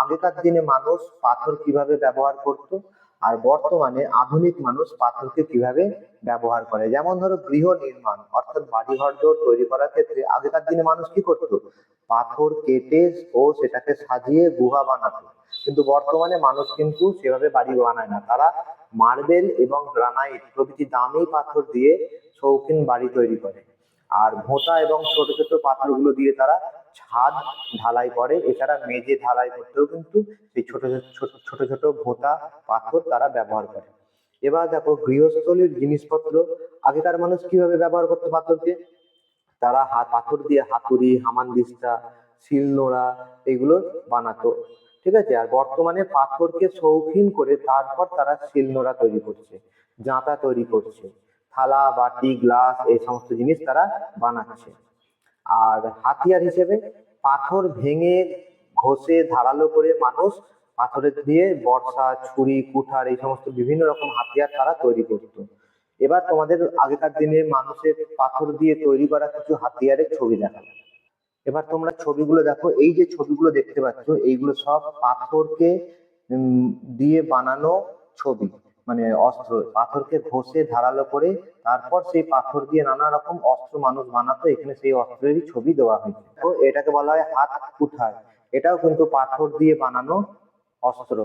আগেকার দিনে মানুষ পাথর কীভাবে ব্যবহার করত আর বর্তমানে আধুনিক মানুষ পাথরকে কীভাবে ব্যবহার করে। যেমন ধরো গৃহ নির্মাণ, অর্থাৎ বাড়িঘর তৈরি করার ক্ষেত্রে আগেকার দিনে মানুষ কি করত? পাথর কেটে ও সেটাকে সাজিয়ে গুহা বানাতো। কিন্তু বর্তমানে মানুষ কিন্তু সেভাবে বাড়ি বানায় না। তারা মার্বেল এবং গ্রানাইট প্রভৃতি দামি পাথর দিয়ে শৌখিন বাড়ি তৈরি করে। আর ভোঁতা এবং ছোট ছোট পাথরগুলো দিয়ে তারা ছাদ ঢালাই করে, এছাড়া মেঝে ঢালাই করতেও কিন্তু সেই ছোট ছোট ছোট ভোঁতা পাথর তারা ব্যবহার করে। এবার দেখো গৃহস্থলীর জিনিসপত্র, আগেকার মানুষ কীভাবে ব্যবহার করতো পাথরকে? তারা হাত, পাথর দিয়ে হাতুড়ি হামানদিস্তা শিলনোড়া এগুলো বানাতো, ঠিক আছে? আর বর্তমানে পাথরকে শৌখিন করে তারপর তারা শিলনোড়া তৈরি করছে, জাঁতা তৈরি করছে, থালা, বাটি, গ্লাস এই সমস্ত জিনিস তারা বানাচ্ছে। আর হাতিয়ার হিসেবে পাথর ভেঙে ঘষে ধারালো করে মানুষ পাথরের দিয়ে বর্ষা, ছুরি, কুঠার এই সমস্ত বিভিন্ন রকম হাতিয়ার তারা তৈরি করতো। এবার তোমাদের আগেকার দিনে মানুষের পাথর দিয়ে তৈরি করা কিছু হাতিয়ারের ছবি দেখাবো এবার তোমরা ছবিগুলো দেখো, এই যে ছবিগুলো দেখতে পাচ্ছ, এইগুলো সব পাথরকে দিয়ে বানানো ছবি। মানে অস্ত্র, পাথরকে ঘষে ধারালো করে তারপর সেই পাথর দিয়ে নানা রকম অস্ত্র মানুষ বানাতো। এখানে সেই অস্ত্রেরই ছবি দেওয়া হয়েছে। তো এটাকে বলা হয় হাত কুঠার এটাও কিন্তু পাথর দিয়ে বানানো অস্ত্র।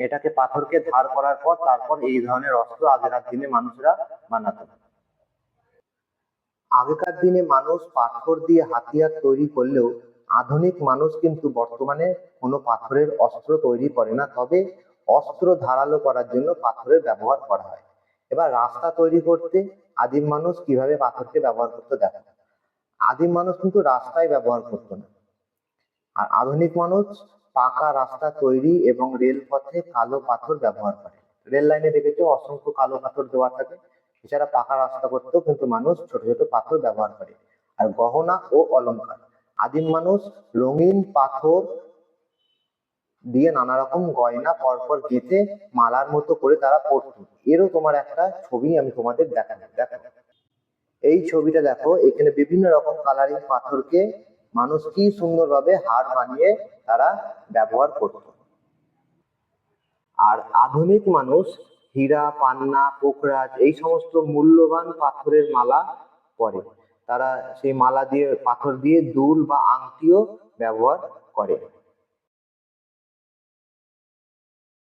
এটাকে পাথরকে ধার করার পর তারপর এই ধরনের অস্ত্র আগেকার দিনে মানুষরা বানাতো। আগেকার দিনে মানুষ পাথর দিয়ে হাতিয়ার তৈরি করলেও আধুনিক মানুষ কিন্তু বর্তমানে কোনো পাথরের অস্ত্র তৈরি করে না। তবে অস্ত্র ধারালো করার জন্য পাথরের ব্যবহার করা হয়। এবার রাস্তা তৈরি করতে আদিম মানুষ কীভাবে পাথরকে ব্যবহার করতে দেখো। আদিম মানুষ কিন্তু রাস্তায় ব্যবহার করতো না। আর আধুনিক মানুষ পাকা রাস্তা তৈরি এবং রেলপথে কালো পাথর ব্যবহার করে। রেল লাইনে দেখেছ অসংখ্য কালো পাথর দেওয়া থাকে। এছাড়া পাকা রাস্তা করতেও কিন্তু মানুষ ছোট ছোট পাথর ব্যবহার করে। আর গহনা ও অলংকার। আদিম মানুষ রঙিন পাথর দিয়ে নানা রকম গয়না পরপর গেঁথে মালার মতো করে তারা পরতো। এরও তোমার একটা ছবি আমি তোমাদের দেখাবো, দেখো। এই ছবিটা দেখো, এখানে বিভিন্ন রকম কালারিং পাথরকে মানুষ কি সুন্দরভাবে হার বানিয়ে তারা ব্যবহার করত। আর আধুনিক মানুষ, হীরা, পান্না, পোখরাজ, এই সমস্ত মূল্যবান পাথরের মালা পরে। তারা সেই মালা দিয়ে, পাথর দিয়ে দুল বা আংটিও ব্যবহার করে।